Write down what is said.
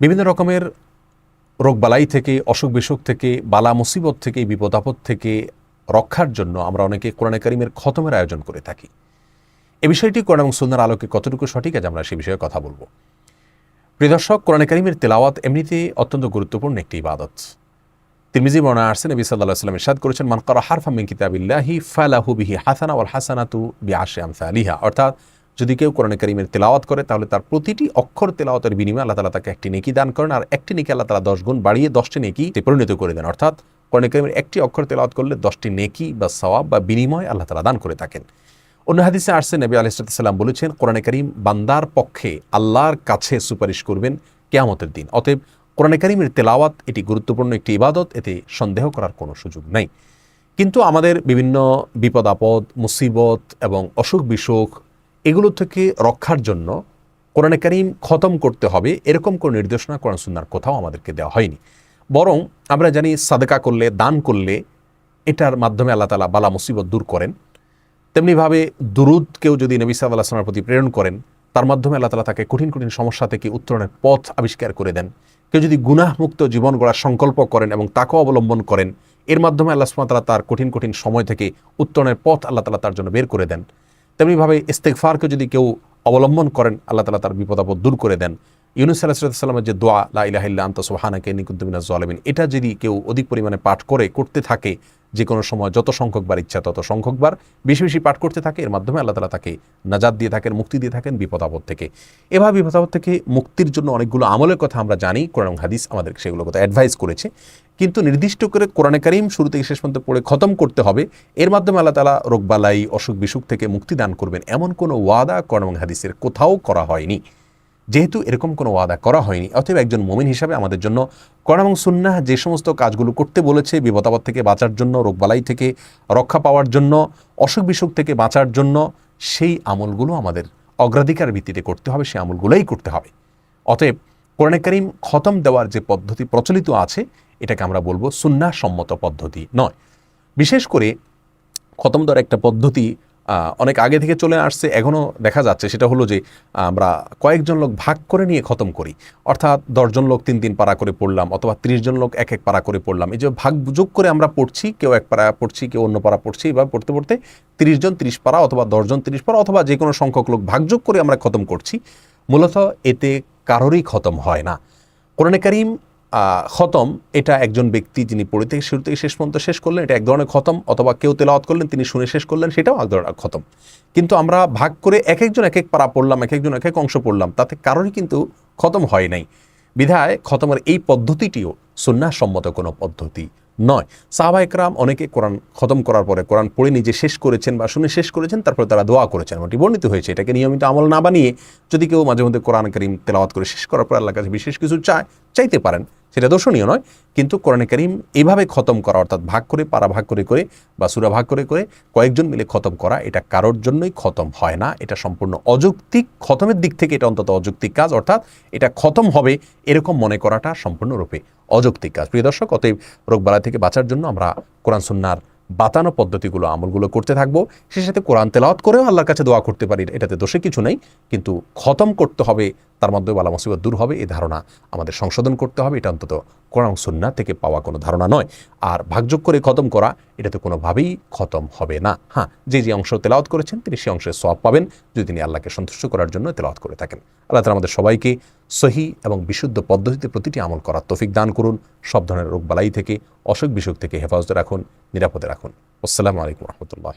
বিভিন্ন রকমের রোগবালাই থেকে অসুখ বিসুখ থেকে, বালা মুসিবত থেকে বিপদ আপদ থেকে রক্ষার জন্য আমরা অনেকে কোরআনে কারিমের খতমের আয়োজন করে থাকি। এ বিষয়টি কোরআন এবং সুন্দর আলোকে কতটুকু সঠিক আজ আমরা সে বিষয়ে কথা বলব। প্রিয় দর্শক, কোরআনে কারিমের তেলাওয়াত এমনিতেই অত্যন্ত গুরুত্বপূর্ণ একটি ইবাদত। তিরমিজি বর্ণনা আসছে নবী সাল্লাহ সাল্লাম ইরশাদ করেছেন, মান করা হারফা মিন কিতাবিল্লাহি ফালাহু বিহি হাসানা ওয়াল হাসানাতু বিআশরি আমসালিহা। অর্থাৎ যদি কেউ কোরআনে কারিমের তেলাওয়াত করে, তাহলে তার প্রতিটি অক্ষর তেলাওয়াতের বিনিময়ে আল্লাহ তালা তাকে একটি নেকি দান করেন। আর একটি নেকি আল্লাহ তালা দশ গুণ বাড়িয়ে দশটি নেকি পরিণত করে দেন। অর্থাৎ কোরআনে কারিমের একটি অক্ষর তেলাওয়াত করলে দশটি নেকি বা সওয়াব বা বিনিময় আল্লাহ তালা দান করে থাকেন। অন্য হাদিসে আসছে, নবী আলাইসাল্লাম বলেছেন, কোরআনে করিম বান্দার পক্ষে আল্লাহর কাছে সুপারিশ করবেন কেয়ামতের দিন। অতএব কোরআনে করিমের তেলাওয়াত এটি গুরুত্বপূর্ণ একটি ইবাদত, এতে সন্দেহ করার কোনো সুযোগ নেই। কিন্তু আমাদের বিভিন্ন বিপদ আপদ মুসিবত এবং অসুখ বিসুখ এগুলো থেকে রক্ষার জন্য কোরআনে করিম খতম করতে হবে, এরকম কোনো নির্দেশনা কোরআন সুন্নার কোথাও আমাদেরকে দেওয়া হয়নি। বরং আমরা জানি সাদেকা করলে, দান করলে এটার মাধ্যমে আল্লাহ তালা বালা, মুসিবত দূর করেন। তেমনিভাবে দুরুদ কেউ যদি নবী সাল্লাহ আসলামের প্রতি প্রেরণ করেন, তার মাধ্যমে আল্লাহ তালা তাকে কঠিন কঠিন সমস্যা থেকে উত্তরণের পথ আবিষ্কার করে দেন। কেউ যদি গুনাহমুক্ত জীবন গড়ার সংকল্প করেন এবং তাকেও অবলম্বন করেন, এর মাধ্যমে আল্লাহ সুমাতালা তার কঠিন কঠিন সময় থেকে উত্তরণের পথ আল্লাহ তালা তার জন্য বের করে দেন। তেমনিভাবে ইস্তেকফারকে যদি কেউ অবলম্বন করেন, আল্লাহ তালা তার বিপদাপদ দূর করে দেন। ইউনুস আলাহিসাল্লামের যে দোয়া, লা ইলাহিল্লা আন্ত সোহানাকে নিকুদ্দিনা জলামিন এটা যদি কেউ অধিক পরিমাণে পাঠ করে, করতে থাকে, যে কোনো সময় যত সংখ্যকবার ইচ্ছা তত সংখ্যকবার বেশি বেশি পাঠ করতে থাকে, এর মাধ্যমে আল্লাহ তালা তাকে নাজাদ দিয়ে থাকেন, মুক্তি দিয়ে থাকেন বিপদ আপদ থেকে। এভাবে বিপদ আপদ থেকে মুক্তির জন্য অনেকগুলো আমলের কথা আমরা জানি, কোরআন হাদিস আমাদের সেগুলো কথা অ্যাডভাইস করেছে। কিন্তু নির্দিষ্ট করে কোরআনে কারিম শুরু থেকে শেষ পর্যন্ত পড়ে খতম করতে হবে। এর মাধ্যমে আল্লাহ তালা রোগবালাই, অসুখ বিসুখ থেকে মুক্তি দান করবেন। এমন কোনো ওয়াদা কোরআন হাদিসের কোথাও করা হয়নি। যেহেতু এরকম কোনো ওয়াদা করা হয়নি, অতএব একজন মমিন হিসাবে আমাদের জন্য কোরআন এবং সুন্নাহ যে সমস্ত কাজগুলো করতে বলেছে বিপদাবাদ থেকে বাঁচার জন্য, রোগবালাই থেকে রক্ষা পাওয়ার জন্য, অসুখ বিসুখ থেকে বাঁচার জন্য, সেই আমলগুলো আমাদের অগ্রাধিকার ভিত্তিতে করতে হবে, সেই আমলগুলোই করতে হবে। অতএব কোরআনে করিম খতম দেওয়ার যে পদ্ধতি প্রচলিত আছে, এটাকে আমরা বলব সম্মত পদ্ধতি নয়। বিশেষ করে খতম দেওয়ার একটা পদ্ধতি অনেক আগে থেকে চলে আসছে, এখনও দেখা যাচ্ছে। সেটা হলো যে, আমরা কয়েকজন লোক ভাগ করে নিয়ে খতম করি। অর্থাৎ দশজন লোক তিন তিন পারা করে পড়লাম, অথবা জন লোক এক এক পারা করে পড়লাম। এই যে ভাগ যোগ করে আমরা পড়ছি, কেউ এক পারা পড়ছি, কেউ অন্য পারা পড়ছি এবার পড়তে পড়তে জন তিরিশ পারা অথবা দশজন তিরিশ পারা অথবা যে কোনো সংখ্যক লোক ভাগযোগ করে আমরা খতম করছি। মূলত এতে কারোরই খতম হয় না। কোরআনে করিম খতম, এটা একজন ব্যক্তি যিনি পড়ে থেকে শুরু থেকে শেষ পর্যন্ত শেষ করলেন, এটা এক ধরনের খতম, অথবা কেউ তেলাওয়াত করলেন, তিনি শুনে শেষ করলেন, সেটাও এক ধরনের খতম। কিন্তু আমরা ভাগ করে এক একজন এক এক পারা পড়লাম, এক একজন এক এক অংশ পড়লাম, তাতে কারোরই কিন্তু খতম হয় নাই। বিধায় খতমের এই পদ্ধতিটিও সম্মত কোনো পদ্ধতি নয়। সাহাবা একরাম অনেকে কোরআন খতম করার পরে কোরআন পড়ে নিজে শেষ করেছেন বা শুনে শেষ করেছেন, তারপরে তারা দোয়া করেছেন। এমনটি বর্ণিত হয়েছে। এটাকে নিয়মিত আমল না বানিয়ে যদি কেউ মাঝে মধ্যে কোরআন করিম তেলাওয়াত করে শেষ করার পর আল্লাহ কাছে বিশেষ কিছু চায়, চাইতে পারেন। সেটা দর্শনীয় নয়। কিন্তু কোরআনে করিম এইভাবে খতম করা, অর্থাৎ ভাগ করে, পারা ভাগ করে করে বা সুরা ভাগ করে করে কয়েকজন মিলে খতম করা, এটা কারোর জন্যই খতম হয় না। এটা সম্পূর্ণ অযৌক্তিক, খতমের দিক থেকে এটা অন্তত অযৌক্তিক কাজ, অর্থাৎ এটা খতম হবে এরকম মনে করাটা সম্পূর্ণরূপে অযৌক্তিক কাজ। প্রিয় দর্শক, অতএব রোগবালা থেকে বাঁচার জন্য আমরা কোরআন, সুন্নার বাতানো পদ্ধতিগুলো, আমলগুলো করতে থাকব। সে সাথে কোরআন তেলাওয়াত করেও আল্লাহর কাছে দোয়া করতে পারি, এটাতে দোষে কিছু নেই। কিন্তু খতম করতে হবে তার মধ্যে বালা মুসিবত দূর হবে এই ধারণা আমাদের সংশোধন করতে হবে। এটা অন্তত কোরআন সুন্না থেকে পাওয়া কোনো ধারণা নয়। আর ভাগযোগ করে খতম করা, এটা তো কোনোভাবেই খতম হবে না। হ্যাঁ যে যে অংশ তেলাওয়াত করেছেন, তিনি সেই অংশে সব পাবেন যদি তিনি আল্লাহকে সন্তুষ্ট করার জন্য তেলাওয়াত করে থাকেন। আল্লাহ তালা আমাদের সবাইকে সহি এবং বিশুদ্ধ পদ্ধতিতে প্রতিটি আমল করার তফিক দান করুন। সব ধরনের রোগবালাই থেকে অসুখ বিসুখ থেকে হেফাজতে রাখুন, নিরাপদে রাখুন। আসসালামু আলাইকুম রহমতুল্লাহ